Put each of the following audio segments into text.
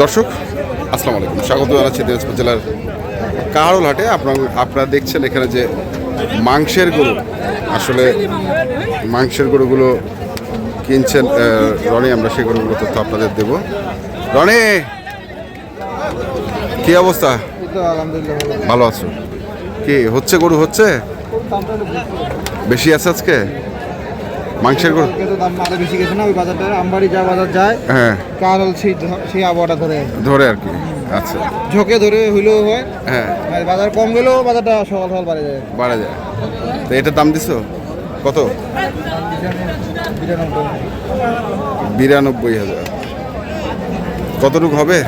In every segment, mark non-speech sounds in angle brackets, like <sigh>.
দর্শক আসসালামু আলাইকুম। স্বাগত জানাচ্ছি দিনাজপুর জেলার হাটে আপনার আপনারা দেখছেন এখানে যে মাংসের গরু। আসলে মাংসের গরুগুলো কিনছেন রনে আমরা সেই গরুগুলো তথ্য আপনাদের দেব। রনে কি অবস্থা? ভালো আছো। কি হচ্ছে গরু হচ্ছে? বেশি আছে আজকে? মাংসের গরু? দাম আরও বেশি গেছে না ওই বাজারটা আমবাড়ি যা বাজার যায় হ্যাঁ। কারণ সেই সেই আবহাওয়াটা ধরে ধরে আর কি আচ্ছা। ঝোঁকে ধরে হইলেও হয়। হ্যাঁ। বাজার কম গেলেও বাজারটা সকাল সকাল বাড়ে যায়। বাড়া যায়। তো এটার দাম দিছো? কত? বিরানব্বই হাজার। কতটুকু হবে?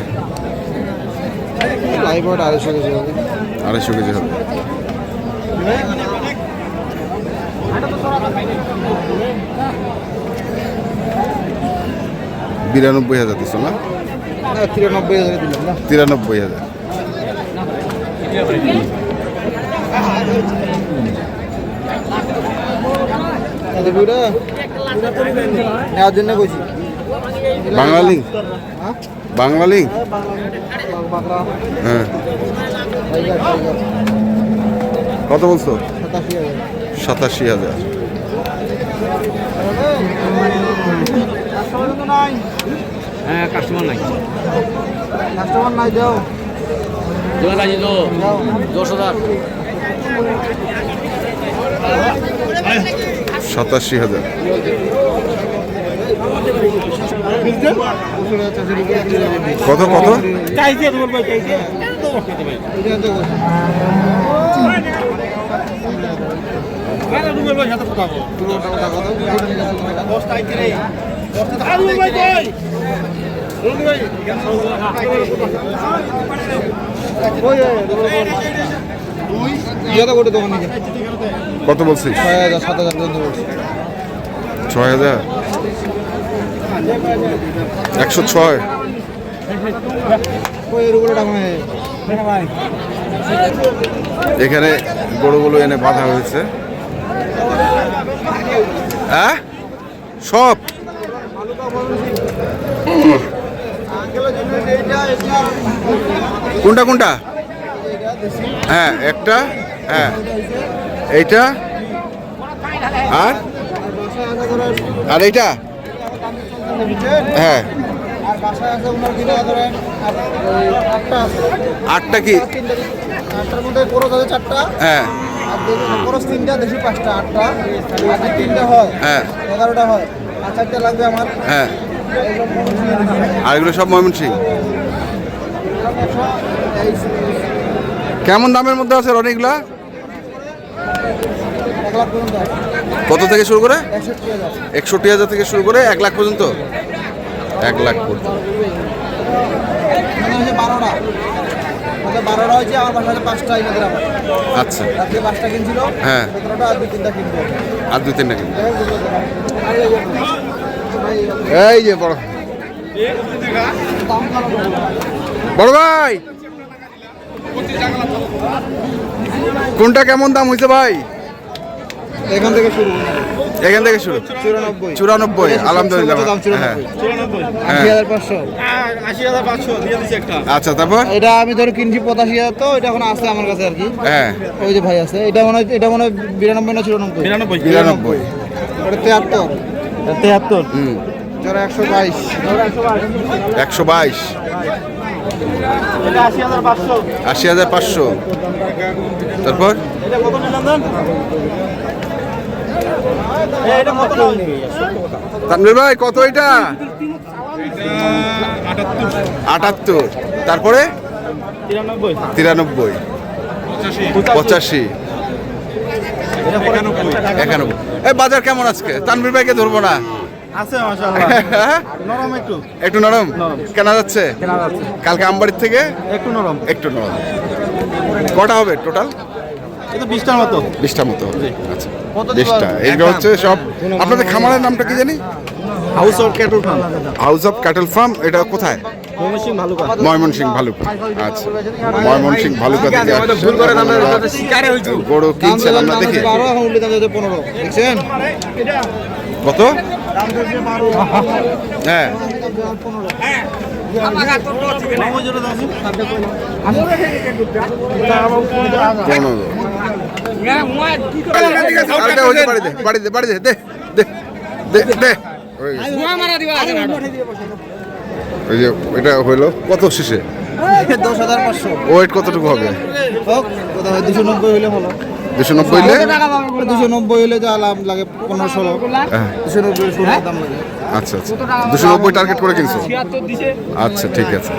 আড়াইশো কেজি হবে। আড়াইশো কেজি হবে। বিরানব্বই হাজার দিছো না? না তিরানব্বই হাজার দিলাম না। তিরানব্বই হাজার। নেওয়ার জন্য কইছি। বাংলা লিঙ্ক হ্যাঁ হ্যাঁ। টাইগার কত বলছো? সাতাশি সাতাশি হাজার। হ্যাঁ কাস্টমার নাই। কাস্টমার নাই যাও। দোকান তো দশ হাজার। সাতাশি হাজার। কত কত? চাইছে তোমার ভাই চাইছে এটা তো কইছি পুরো টাকা কত বলছিস? ছয় হাজার সাত হাজার পর্যন্ত বলছি। ছয় হাজার? একশো ছয়? এখানে গরুগুলো এনে বাঁধা হয়েছে। হ্যাঁ? সব? কোনটা কোনটা? হ্যাঁ একটা হ্যাঁ। এইটা আর? আর এইটা? হ্যাঁ। আটটা কি? আটটার মধ্যে চারটা। হ্যাঁ। খরচ তিনটা দেশি পাঁচটা আটটা বাকি তিনটা হয়। হ্যাঁ। এগারোটা হয়। আর চারটা লাগবে আমার। হ্যাঁ। আর এগুলো সব ময়মনসিং কেমন দামের মধ্যে আছে রনিগুলা। কত থেকে শুরু করে? একষট্টি হাজার। থেকে শুরু করে এক লাখ পর্যন্ত? এক লাখ পর্যন্ত। মানে বারোটা। মানে বারোটা হয়েছে আমার বাসায় পাঁচটা আচ্ছা। রাত্রে পাঁচটা কিনছিল হ্যাঁ। আর দুই তিনটা কিনবো। আর দুই তিনটা কিনবো। এই যে- বড়। বড় ভাই। কোনটা কেমন দাম হয়েছে ভাই? এখান থেকে শুরু। এখান থেকে শুরু? চুরানব্বই। আলহামদুলিল্লাহ। হ্যাঁ। হ্যাঁ। আশি হাজার পাঁচশো। আচ্ছা তারপর? এটা আমি ধরো কিনছি পঁচাশি হাজার তো এটা এখন আছে আমার কাছে আর কি। হ্যাঁ। ওই যে ভাই আছে এটা মনে হয় এটা মনে হয় বিরানব্বই না চুরানব্বই? বিরানব্বই। ওটা তেহাত্তর। তেহাত্তর। হুম। যারা একশো বাইশ। একশো বাইশ। হাজার আশি হাজার পাঁচশো। তারপর? তানভীর ভাই কত এটা? আটাত্তর। তারপরে? তিরানব্বই। পঁচাশি। একানব্বই। এই বাজার কেমন আজকে? তানভীর ভাইকে ধরবো না। আছে নরম একটু। একটু নরম? কেনা যাচ্ছে। কালকে আমবাড়ির থেকে? একটু নরম। একটু নরম। কটা হবে টোটাল? বিশটার মতো। বিশটা মতো হবে। আচ্ছা। বিশটা। হচ্ছে সব আপনাদের খামারের নামটা কি জানি? House of cattle farm house of cattle farm এটা কোথায়? ময়মনসিং ভালুকা। আচ্ছা। ময়মনসিং ভালুকা থেকে। গরু কিনছেন আমরা দেখি। দেখছেন? কত? হ্যাঁ। পনেরো। এটা হইল কত শেষে দশ হাজার ওয়েট কতটুকু হবে? দুশো নব্বই হলে? ভালো দুশো নব্বই হলে দুশো নব্বই হলে যা লাভ লাগে পনেরো ষোলো দুশো নব্বই দাম লাগে আচ্ছা আচ্ছা। দুশো নব্বই টার্গেট করে কিনছো? আচ্ছা ঠিক আছে।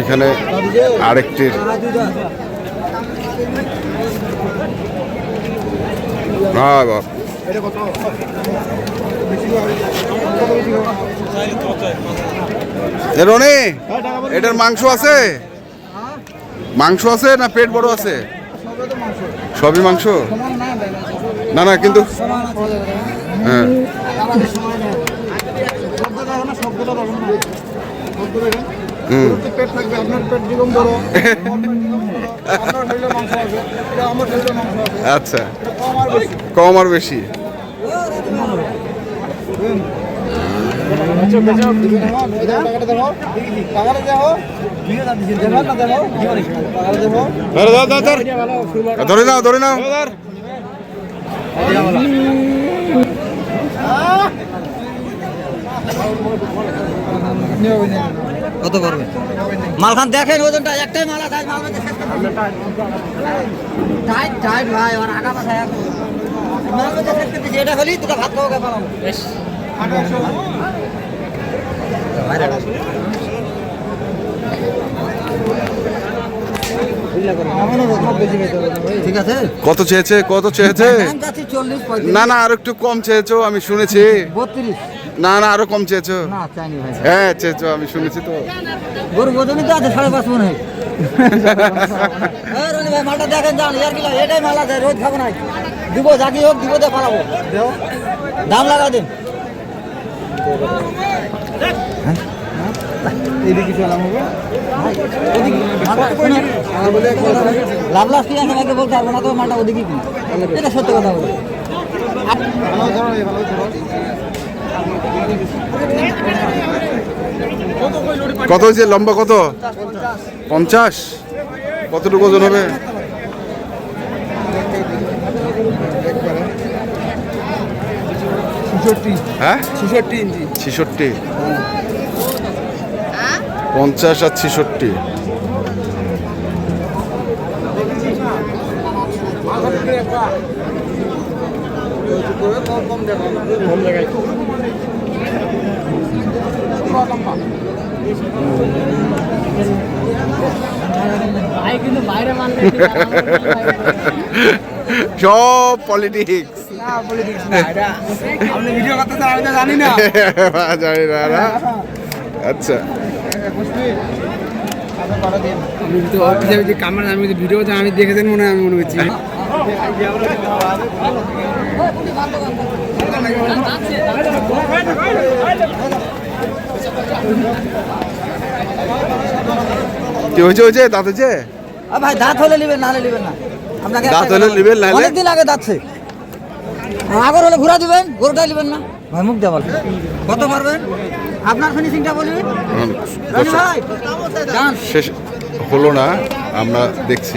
এখানে আরেকটির এটার মাংস আছে? মাংস আছে না পেট বড় আছে? সবই মাংস? না না, কিন্তু হ্যাঁ। হুম। পেট থাকবে আপনার পেট যেরকম বড় আপনার শরীরে মাংস আছে আমার শরীরে মাংস আছে আচ্ছা। কম আর বেশি। ধরে দাও ধরে নাও ধরে নাও। কত করবে? মালখান দেখেন ওজনটা একটাই মাল আছে মাল বেঁচে শেষ করে টাইট টাইট ভাই আর আগা পাশা মাল বেঁচে শেষ করে দিয়েছি। এটা হলি দুটো ভাত খাওয়া পালাম ঠিক আছে? কত চেয়েছে কত চেয়েছে? না না আর একটু কম চেয়েছো আমি শুনেছি। বত্রিশ। না না আরও কম চেয়েছো। না চাইনি ভাই। হ্যাঁ চেয়েছো আমি শুনেছি তো। গরু ওজনই তো আছে সাড়ে পাঁচ মনে হয়। ভাই মালটা দেখেন যান ইয়ার কিলো এটাই মাল আছে রোজ খাব না দিব যাকি হোক দিব দিয়ে পালাবো। দাম লাগা দিন। লাভ লাভ কি আছে আমাকে বলতে পারব না তো মালটা ওদিকে এটা সত্য কথা বলে। ভালো ধরো ভালো ধরো কত হয়েছে? লম্বা কত? পঞ্চাশ? কতটুকু ওজন হবে? হ্যাঁ? ছেষট্টি পঞ্চাশ আর ছেষট্টি। কম কম দেখো কম দেখাই <laughs> সব পলিটিক্স <laughs> জানি না না আচ্ছা আমি ভিডিও আমি দেখেছেন মনে হয় আমি মনে করছি কি হয়েছে হয়েছে দাঁত হয়েছে আর ভাই দাঁত হলে নেবেন নাহলে নেবেন না আপনাকে দাঁত হলে নেবেন, নাহলে? অনেকদিন আগে দাঁতছে আগর হলে ঘুরা দিবেন গরুটাই নেবেন না ভাই মুখ দেওয়াল কত পারবেন আপনার ফিনিশিংটা বলবেন ভাই শেষ হলো না আমরা দেখছি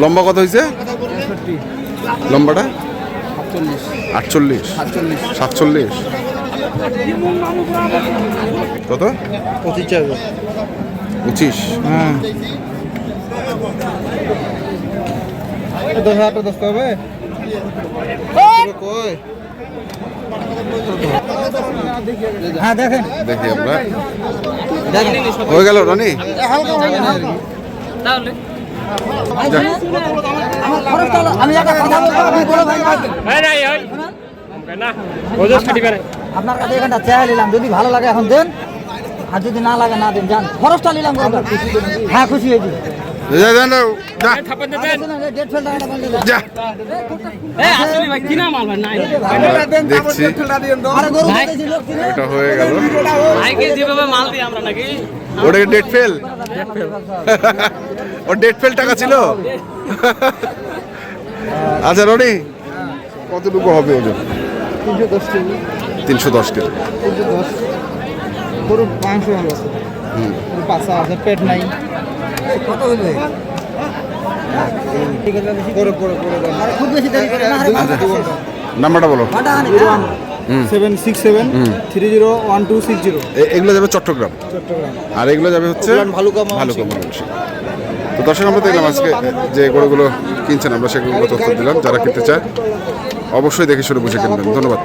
লম্বা কত হয়েছে লম্বাটা? আটচল্লিশ। সাতচল্লিশ। কত? পঁচিশ যাবে পঁচিশ। হ্যাঁ। দশ হাজারটা দশটা হবে? কই? হ্যাঁ দেখেন। দেখি আমরা। হয়ে গেল রানি? আমি আপনার কাছে এখানটা চেয়ে নিলাম যদি ভালো লাগে এখন দেন। আর যদি না লাগে না দিন যান। খরচটা নিলাম হ্যাঁ খুশি হয়েছি। ডেট ফেল দেখছি। এটা হয়ে গেল। ডেট ফেল ও ডেট ফেল টাকা ছিল? আচ্ছা রনি কতটুকু হবে ওজন তিনশো দশ কেজি। তিনশো দশ কেজি। গরুর মাংস ভালো আছে আছে পেট নাই। কত হইল? করে না আরে বাবা, নাম্বারটা বলো। হ্যাঁ। Seven six seven three zero one two six zero. এগুলো যাবে চট্টগ্রাম। আর এগুলো যাবে হচ্ছে ভালুকা। ভালুকা তো দর্শক আমরা দেখলাম আজকে যে গরুগুলো কিনছেন আমরা সেগুলো তথ্য দিলাম। যারা কিনতে চায় অবশ্যই দেখে শুনে বুঝে কিনবেন। ধন্যবাদ।